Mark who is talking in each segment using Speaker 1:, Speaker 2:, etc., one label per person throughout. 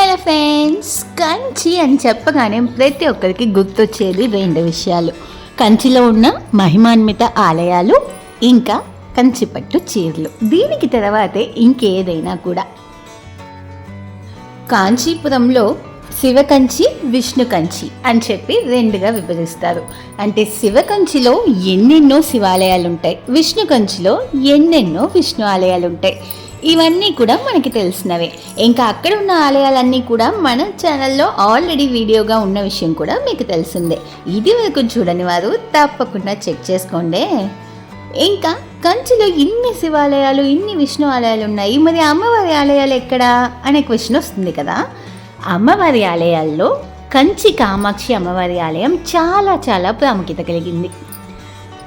Speaker 1: Hello friends Kanchi అని చెప్పగానే ప్రతి ఒక్కరికి గుర్తొచ్చేది రెండు విషయాలు. కంచిలో ఉన్న మహిమాన్విత ఆలయాలు ఇంకా కంచిపట్టు చీరలు. దీనికి తర్వాతే ఇంకేదైనా కూడా. కాంచీపురంలో శివకంచి విష్ణు కంచి అని చెప్పి రెండుగా విభజిస్తారు. అంటే శివకంచిలో ఎన్నెన్నో శివాలయాలు ఉంటాయి విష్ణు కంచిలో ఎన్నెన్నో విష్ణు ఆలయాలు ఉంటాయి ఇవన్నీ కూడా మనకి తెలిసినవే. ఇంకా అక్కడ ఉన్న ఆలయాలన్నీ కూడా మన ఛానల్లో ఆల్రెడీ వీడియోగా ఉన్న విషయం కూడా మీకు తెలిసిందే. ఇది వరకు చూడని వారు తప్పకుండా చెక్ చేసుకోండి. ఇంకా కంచిలో ఇన్ని శివాలయాలు ఇన్ని విష్ణు ఆలయాలు ఉన్నాయి. మరి అమ్మవారి ఆలయాలు ఎక్కడా? అనే క్వశ్చన్ వస్తుంది కదా. అమ్మవారి ఆలయాల్లో కంచి కామాక్షి అమ్మవారి ఆలయం చాలా చాలా ప్రాముఖ్యత కలిగింది.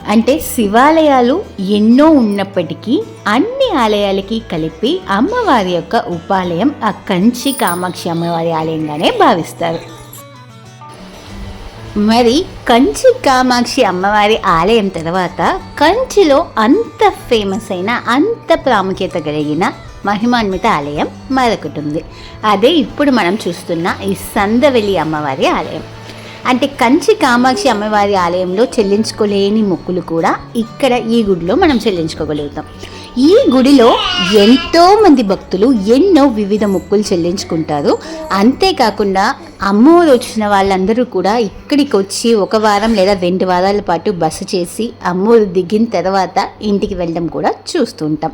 Speaker 1: అంటే శివాలయాలు ఎన్నో ఉన్నప్పటికీ అన్ని ఆలయాలకి కలిపి అమ్మవారి యొక్క ఉపాలయం ఆ కంచి కామాక్షి అమ్మవారి ఆలయంగానే భావిస్తారు. మరి కంచి కామాక్షి అమ్మవారి ఆలయం తర్వాత కంచిలో అంత ఫేమస్ అయిన అంత ప్రాముఖ్యత కలిగిన మహిమాన్విత ఆలయం మరొకటి ఉంది. అదే ఇప్పుడు మనం చూస్తున్న ఈ సందవెల్లి అమ్మవారి ఆలయం. అంటే కంచి కామాక్షి అమ్మవారి ఆలయంలో చెల్లించుకోలేని మొక్కులు కూడా ఇక్కడ ఈ గుడిలో మనం చెల్లించుకోగలుగుతాం. ఈ గుడిలో ఎంతో మంది భక్తులు ఎన్నో వివిధ మొక్కులు చెల్లించుకుంటారు. అంతేకాకుండా అమ్మోరు వచ్చిన వాళ్ళందరూ కూడా ఇక్కడికి వచ్చి ఒక వారం లేదా రెండు వారాల పాటు బస చేసి అమ్మోరు దిగిన తర్వాత ఇంటికి వెళ్ళడం కూడా చూస్తుంటాం.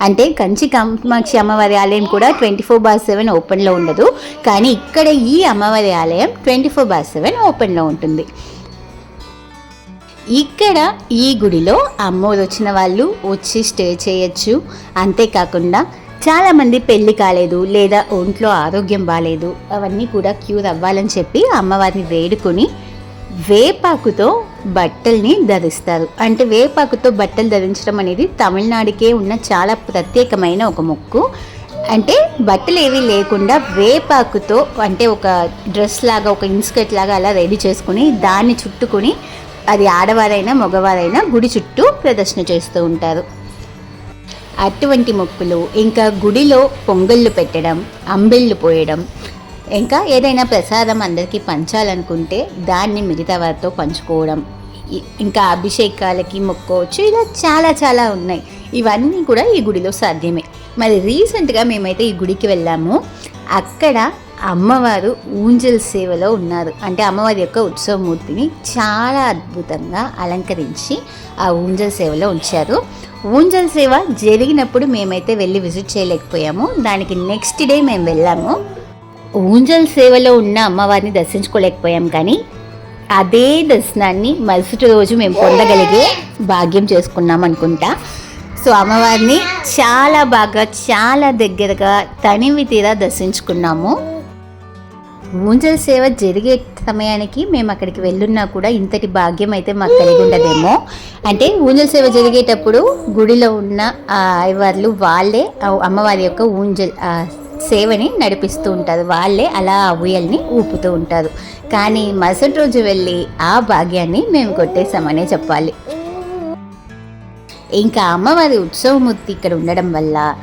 Speaker 1: అంటే కంచి కామాక్షి అమ్మవారి ఆలయం కూడా ట్వంటీ ఫోర్ బార్ సెవెన్ ఓపెన్లో ఉండదు. కానీ ఇక్కడ ఈ అమ్మవారి ఆలయం ట్వంటీ ఫోర్ బార్ సెవెన్ ఓపెన్లో ఉంటుంది. ఇక్కడ ఈ గుడిలో అమ్మోరు వచ్చిన వాళ్ళు వచ్చి స్టే చేయొచ్చు. అంతేకాకుండా చాలామంది పెళ్ళి కాలేదు లేదా ఒంట్లో ఆరోగ్యం బాగాలేదు అవన్నీ కూడా క్యూర్ అవ్వాలని చెప్పి అమ్మవారిని వేడుకొని వేపాకుతో బట్టల్ని ధరిస్తారు. అంటే వేపాకుతో బట్టలు ధరించడం అనేది తమిళనాడుకే ఉన్న చాలా ప్రత్యేకమైన ఒక మొక్కు. అంటే బట్టలు ఏవి లేకుండా వేపాకుతో అంటే ఒక డ్రెస్ లాగా ఒక ఇన్స్కర్ట్ లాగా అలా రెడీ చేసుకుని దాన్ని చుట్టుకుని అది ఆడవారైనా మగవారైనా గుడి చుట్టూ ప్రదర్శన చేస్తూ ఉంటారు. అటువంటి మొక్కులు ఇంకా గుడిలో పొంగళ్ళు పెట్టడం అంబిళ్ళు పోయడం ఇంకా ఏదైనా ప్రసాదం అందరికీ పంచాలనుకుంటే దాన్ని మిగతా వారితో పంచుకోవడం ఇంకా అభిషేకాలకి మొక్కోవచ్చు ఇలా చాలా చాలా ఉన్నాయి. ఇవన్నీ కూడా ఈ గుడిలో సాధ్యమే. మరి రీసెంట్గా మేమైతే ఈ గుడికి వెళ్ళాము. అక్కడ అమ్మవారు ఊంజల్ సేవలో ఉన్నారు. అంటే అమ్మవారి యొక్క ఉత్సవమూర్తిని చాలా అద్భుతంగా అలంకరించి ఆ ఊంజల్ సేవలో ఉంచారు. ఊంజల్ సేవ జరిగినప్పుడు మేమైతే వెళ్ళి విజిట్ చేయలేకపోయాము. దానికి నెక్స్ట్ డే మేము వెళ్ళాము. ఊంజల్ సేవలో ఉన్న అమ్మవారిని దర్శించుకోలేకపోయాం కానీ అదే దర్శనాన్ని మరుసటి రోజు మేము పొందగలిగే భాగ్యం చేసుకున్నాం అనుకుంటా. సో అమ్మవారిని చాలా బాగా చాలా దగ్గరగా తనివి తీరా దర్శించుకున్నాము. ఊంజల్ సేవ జరిగే సమయానికి మేము అక్కడికి వెళ్ళున్నా కూడా ఇంతటి భాగ్యం అయితే మాకు కలిగి ఉండదేమో. అంటే ఊంజల్ సేవ జరిగేటప్పుడు గుడిలో ఉన్న అయ్యవార్లు వాళ్ళే అమ్మవారి యొక్క ఊంజల్ సేవని నడిపిస్తూ ఉంటారు. వాళ్ళే అలా ఆ ఉయ్యల్ని ఊపుతూ ఉంటారు. కానీ మరుసటి రోజు వెళ్ళి ఆ భాగ్యాన్ని మేము కొట్టేసామనే చెప్పాలి. ఇంకా అమ్మవారి ఉత్సవమూర్తి ఇక్కడ ఉండడం వల్ల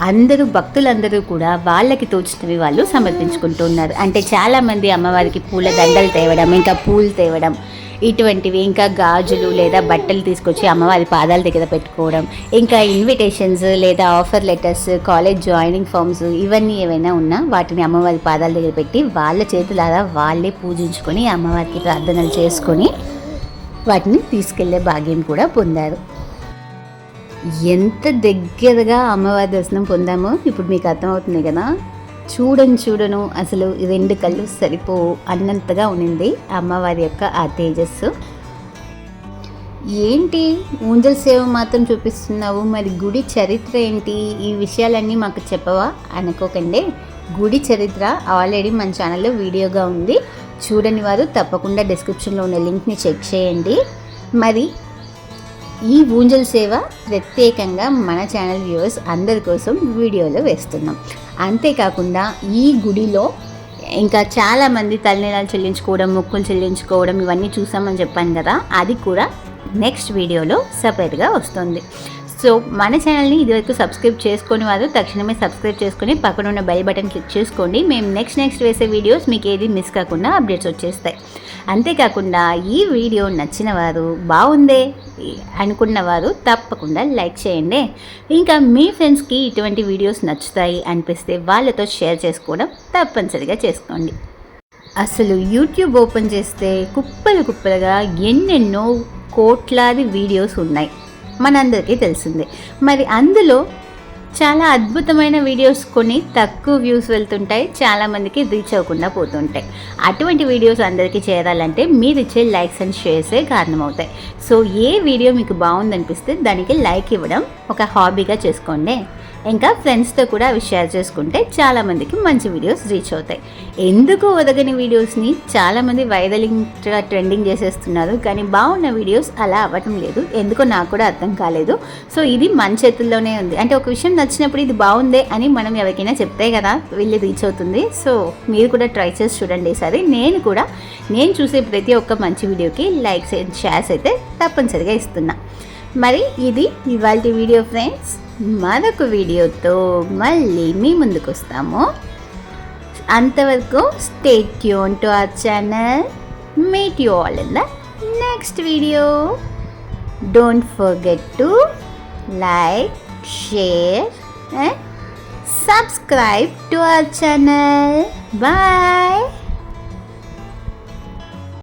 Speaker 1: అందరూ భక్తులందరూ కూడా వాళ్ళకి తోచినవి వాళ్ళు సమర్పించుకుంటూ ఉన్నారు. అంటే చాలామంది అమ్మవారికి పూల దండలు తేవడం ఇంకా పూలు తేవడం ఇటువంటివి ఇంకా గాజులు లేదా బట్టలు తీసుకొచ్చి అమ్మవారి పాదాల దగ్గర పెట్టుకోవడం ఇంకా ఇన్విటేషన్స్ లేదా offer letters college joining forms ఇవన్నీ ఏవైనా ఉన్నా వాటిని అమ్మవారి పాదాల దగ్గర పెట్టి వాళ్ళ చేతులారా వాళ్ళే పూజించుకొని అమ్మవారికి ప్రార్థనలు చేసుకొని వాటిని తీసుకెళ్ళే భాగ్యం కూడా పొందారు. ఎంత దగ్గరగా అమ్మవారి దర్శనం పొందామో ఇప్పుడు మీకు అర్థమవుతుంది కదా. చూడను చూడను అసలు ఈ రెండు కళ్ళు సరిపోవు అన్నంతగా ఉన్నింది అమ్మవారి యొక్క ఆ తేజస్సు. ఏంటి? ఊంజల్ సేవ మాత్రం చూపిస్తున్నావు. మరి గుడి చరిత్ర ఏంటి? ఈ విషయాలన్నీ మాకు చెప్పవా? అనుకోకండి. గుడి చరిత్ర ఆల్రెడీ మన ఛానల్లో వీడియోగా ఉంది. చూడని వారు తప్పకుండా డిస్క్రిప్షన్లో ఉన్న లింక్ని చెక్ చేయండి. మరి ఈ ఊంజల్ సేవ ప్రత్యేకంగా మన ఛానల్ వ్యూవర్స్ అందరి కోసం వీడియోలో వేస్తున్నాం. అంతేకాకుండా ఈ గుడిలో ఇంకా చాలామంది తలనీలాలు చెల్లించుకోవడం మొక్కులు చెల్లించుకోవడం ఇవన్నీ చూసామని చెప్పాను కదా అది కూడా నెక్స్ట్ వీడియోలో సపరేట్గా వస్తుంది. సో మన ఛానల్ని ఇదివరకు సబ్స్క్రైబ్ చేసుకొని వారు తక్షణమే సబ్స్క్రైబ్ చేసుకొని పక్కన ఉన్న బెల్ బటన్ క్లిక్ చేసుకోండి. మేము నెక్స్ట్ నెక్స్ట్ వేసే వీడియోస్ మీకు ఏది మిస్ కాకుండా అప్డేట్స్ వచ్చేస్తాయి. అంతేకాకుండా ఈ వీడియో నచ్చిన వారు బాగుందే అనుకున్నవారు తప్పకుండా లైక్ చేయండి. ఇంకా మీ ఫ్రెండ్స్కి ఇటువంటి వీడియోస్ నచ్చుతాయి అనిపిస్తే వాళ్ళతో షేర్ చేసుకోవడం తప్పనిసరిగా చేసుకోండి. అసలు యూట్యూబ్ ఓపెన్ చేస్తే కుప్పలు కుప్పలుగా ఎన్నెన్నో కోట్లాది వీడియోస్ ఉన్నాయి. మనందరికీ తెలిసిందే. మరి అందులో చాలా అద్భుతమైన వీడియోస్ కొన్ని తక్కువ వ్యూస్ వెళ్తుంటాయి చాలామందికి రీచ్ అవ్వకుండా పోతుంటాయి. అటువంటి వీడియోస్ అందరికీ చేరాలంటే మీరు ఇచ్చే లైక్స్ అండ్ షేర్సే కారణమవుతాయి. సో ఏ వీడియో మీకు బాగుందనిపిస్తే దానికి లైక్ ఇవ్వడం ఒక హాబీగా చేసుకోండి. ఇంకా ఫ్రెండ్స్తో కూడా అవి షేర్ చేసుకుంటే చాలామందికి మంచి వీడియోస్ రీచ్ అవుతాయి. ఎందుకు ఒదగని వీడియోస్ని చాలామంది వైరలింగ్గా ట్రెండింగ్ చేసేస్తున్నారు కానీ బాగున్న వీడియోస్ అలా అవ్వటం లేదు. ఎందుకో నాకు కూడా అర్థం కాలేదు. సో ఇది మన చేతుల్లోనే ఉంది. అంటే ఒక విషయం నచ్చినప్పుడు ఇది బాగుందే అని మనం ఎవరికైనా చెప్తే కదా వెళ్ళి రీచ్ అవుతుంది. సో మీరు కూడా ట్రై చేసి చూడండి ఈసారి. నేను కూడా నేను చూసే ప్రతి ఒక్క మంచి వీడియోకి లైక్స్ అండ్ షేర్స్ అయితే తప్పనిసరిగా ఇస్తున్నా. మరి ఇది ఇవాళ వీడియో ఫ్రెండ్స్ మరొక వీడియోతో మళ్ళీ మీ ముందుకు వస్తాము అంతవరకు stay tune to our channel meet you all in the next video don't forget to like share and subscribe to our channel. Bye.